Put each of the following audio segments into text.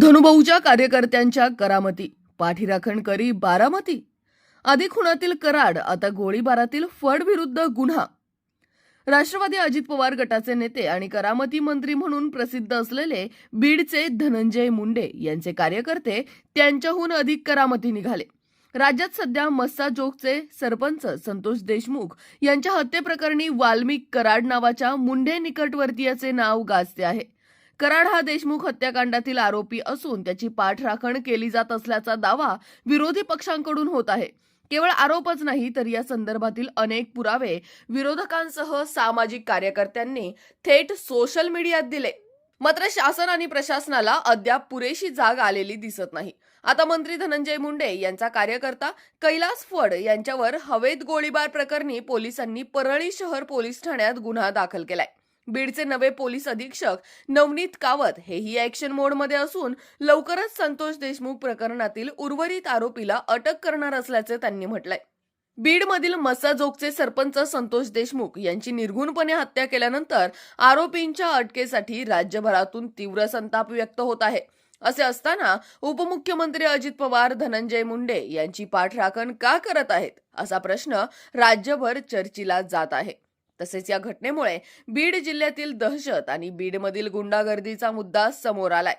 धनुभाऊच्या कार्यकर्त्यांच्या करामती पाठीराखण करी बारामती. आधी खुणातील कराड आता गोळीबारातील फड विरुद्ध गुन्हा. राष्ट्रवादी अजित पवार गटाचे नेते आणि करामती मंत्री म्हणून प्रसिद्ध असलेले बीडचे धनंजय मुंडे यांचे कार्यकर्ते त्यांच्याहून अधिक करामती निघाले. राज्यात सध्या मस्सा जोगचे सरपंच संतोष देशमुख यांच्या हत्येप्रकरणी वाल्मिक कराड नावाच्या मुंडे निकटवर्तीयाचे नाव गाजते आहे. कराड हा देशमुख हत्याकांडातील आरोपी असून त्याची पाठराखण केली जात असल्याचा दावा विरोधी पक्षांकडून होत आहे. केवळ आरोपच नाही तर या संदर्भातील अनेक पुरावे विरोधकांसह सामाजिक कार्यकर्त्यांनी थेट सोशल मीडियात दिले. मात्र शासन आणि प्रशासनाला अद्याप पुरेशी जाग आलेली दिसत नाही. आता मंत्री धनंजय मुंडे यांचा कार्यकर्ता कैलास फड यांच्यावर हवेत गोळीबार प्रकरणी पोलिसांनी परळी शहर पोलीस ठाण्यात गुन्हा दाखल केलाय. बीडचे नवे पोलीस अधीक्षक नवनीत कावत हेही ऍक्शन मोडमध्ये असून लवकरच संतोष देशमुख प्रकरणातील उर्वरित आरोपीला अटक करणार असल्याचे त्यांनी म्हटलंय. बीडमधील मसाजोगचे सरपंच संतोष देशमुख यांची निर्घुणपणे हत्या केल्यानंतर आरोपींच्या अटकेसाठी राज्यभरातून तीव्र संताप व्यक्त होत आहे. असे असताना उपमुख्यमंत्री अजित पवार धनंजय मुंडे यांची पाठराखण का करत आहेत असा प्रश्न राज्यभर चर्चीला जात आहे. तसेच या घटनेमुळे बीड जिल्ह्यातील दहशत आणि बीडमधील गुंडागर्दीचा मुद्दा समोर आलाय.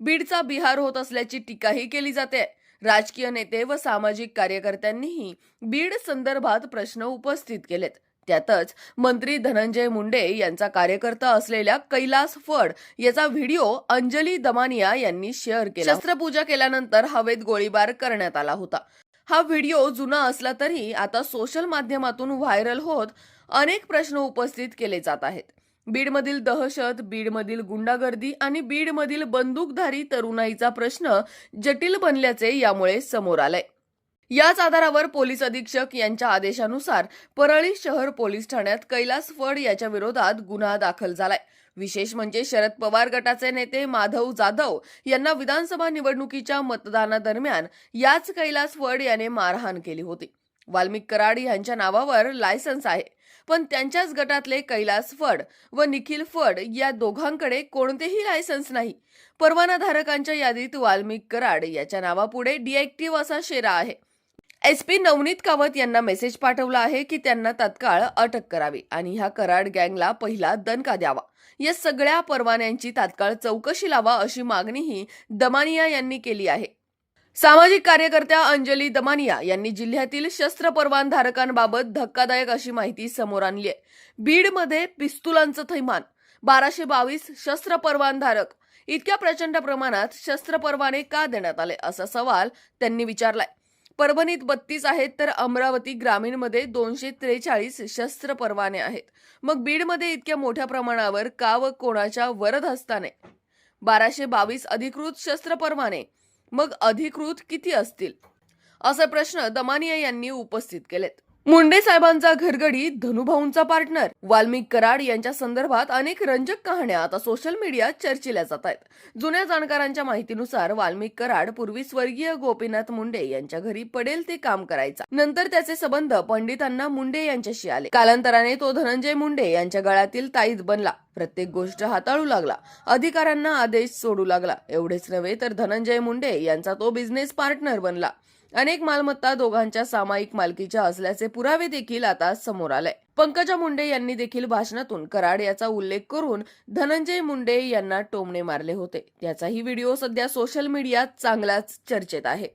बीडचा बिहार होत असल्याची टीकाही केली जाते. राजकीय नेते व सामाजिक कार्यकर्त्यांनीही बीड संदर्भात प्रश्न उपस्थित केलेत. त्यातच मंत्री धनंजय मुंडे यांचा कार्यकर्ता असलेल्या कैलास फड याचा व्हिडिओ अंजली दमानिया यांनी शेअर केला. शस्त्रपूजा केल्यानंतर हवेत गोळीबार करण्यात आला होता. हा व्हिडिओ जुना असला तरी आता सोशल माध्यमातून व्हायरल होत अनेक प्रश्न उपस्थित केले जात आहेत. बीडमधील दहशत बीडमधील गुंडागर्दी आणि बीडमधील बंदूकधारी तरुणाईचा प्रश्न जटिल बनल्याचे यामुळे समोर आलंय. याच आधारावर पोलीस अधीक्षक यांच्या आदेशानुसार परळी शहर पोलीस ठाण्यात कैलास फड याच्या विरोधात गुन्हा दाखल झालाय. विशेष म्हणजे शरद पवार गटाचे नेते माधव जाधव यांना विधानसभा निवडणुकीच्या मतदानादरम्यान याच कैलास फड याने मारहाण केली होती. वाल्मिक कराड यांच्या नावावर लायसन्स आहे. पण त्यांच्याच गटातले कैलास फड व निखिल फड या दोघांकडे कोणतेही लायसन्स नाही. परवानाधारकांच्या यादीत वाल्मिक कराड याच्या नावापुढे डिएक्टिव्ह असा शेरा आहे. एस पी नवनीत कावत यांना मेसेज पाठवला आहे की त्यांना तत्काळ अटक करावी आणि ह्या कराड गँगला पहिला दणका द्यावा. या सगळ्या परवान्यांची तात्काळ चौकशी लावा अशी मागणीही दमानिया यांनी केली आहे. सामाजिक कार्यकर्त्या अंजली दमानिया यांनी जिल्ह्यातील शस्त्र परवानधारकांबाबत धक्कादायक अशी माहिती समोर आणली आहे. बीडमध्ये पिस्तुलांचं थैमान बाराशे बावीस शस्त्र परवानधारक. इतक्या प्रचंड प्रमाणात शस्त्र परवाने का देण्यात आले असा सवाल त्यांनी विचारलाय. परभणीत बत्तीस आहेत तर अमरावती ग्रामीणमध्ये दोनशे त्रेचाळीस शस्त्र परवाने आहेत. मग बीडमध्ये इतक्या मोठ्या प्रमाणावर का व कोणाच्या वरदहस्ताने बाराशे बावीस अधिकृत शस्त्र परवाने मग अधिकृत किती असतील? असे प्रश्न दमानिया यांनी उपस्थित केलेत. मुंडे साहेबांचा घरगडी धनुभाऊंचा पार्टनर वाल्मिक कराड यांच्या संदर्भात अनेक रंजक कहाण्या आता सोशल मीडियात चर्चिल्या जात आहेत. जुन्या जाणकारांच्या माहितीनुसार वाल्मिक कराड पूर्वी स्वर्गीय गोपीनाथ मुंडे यांच्या घरी पडेल ते काम करायचा. नंतर त्याचे संबंध पंडितांना मुंडे यांच्याशी आले. कालांतराने तो धनंजय मुंडे यांच्या गळ्यातील ताईत बनला. प्रत्येक गोष्ट हाताळू लागला. अधिकाऱ्यांना आदेश सोडू लागला. एवढेच नव्हे तर धनंजय मुंडे यांचा तो बिझनेस पार्टनर बनला. अनेक मालमत्ता दोघांच्या सामायिक मालकीच्या असल्याचे पुरावे देखील आता समोर आले पंकजा मुंडे यांनी देखील भाषणातून कराड याचा उल्लेख करून धनंजय मुंडे यांना टोमणे मारले होते. त्याचाही व्हिडिओ सध्या सोशल मीडियात चांगलाच चर्चेत आहे.